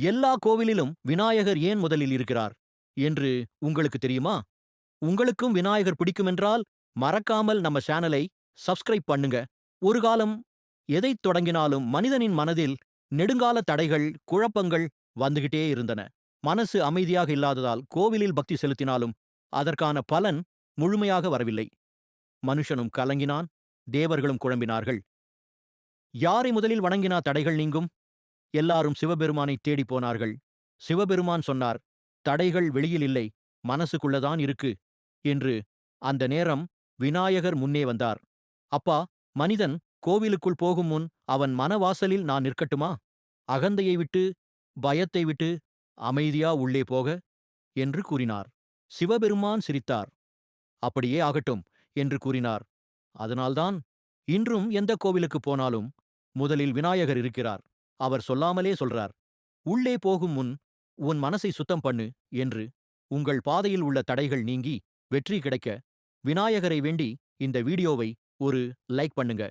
எல்லா கோவிலிலும் விநாயகர் ஏன் முதலில் இருக்கிறார்? என்று உங்களுக்கு தெரியுமா? உங்களுக்கும் விநாயகர் பிடிக்குமென்றால் மறக்காமல் நம்ம சேனலை சப்ஸ்கிரைப் பண்ணுங்க. ஒரு காலம் எதைத் தொடங்கினாலும் மனிதனின் மனதில் நெடுங்கால தடைகள் குழப்பங்கள் வந்துகிட்டே இருந்தன. மனசு அமைதியாக இல்லாததால் கோவிலில் பக்தி செலுத்தினாலும் அதற்கான பலன் முழுமையாக வரவில்லை. மனுஷனும் கலங்கினான் தேவர்களும் குழம்பினார்கள். யாரை முதலில் வணங்கினா தடைகள் நீங்கும்? எல்லாரும் சிவபெருமானை தேடிப் போனார்கள். சிவபெருமான் சொன்னார் தடைகள் வெளியில் இல்லை மனசுக்குள்ளதான் இருக்கு என்று. அந்த நேரம் விநாயகர் முன்னே வந்தார். அப்பா மனிதன் கோவிலுக்குள் போகும் முன் அவன் மனவாசலில் நான் நிற்கட்டுமா? அகந்தையை விட்டு பயத்தை விட்டு அமைதியா உள்ளே போக என்று கூறினார். சிவபெருமான் சிரித்தார். அப்படியே ஆகட்டும் என்று கூறினார். அதனால்தான் இன்றும் எந்த கோவிலுக்கு போனாலும் முதலில் விநாயகர் இருக்கிறார். அவர் சொல்லாமலே சொல்றார் உள்ளே போகும் முன் உன் மனசை சுத்தம் பண்ணு என்று உங்கள் பாதையில் உள்ள தடைகள் நீங்கி வெற்றி கிடைக்க விநாயகரை வேண்டி இந்த வீடியோவை ஒரு லைக் பண்ணுங்க.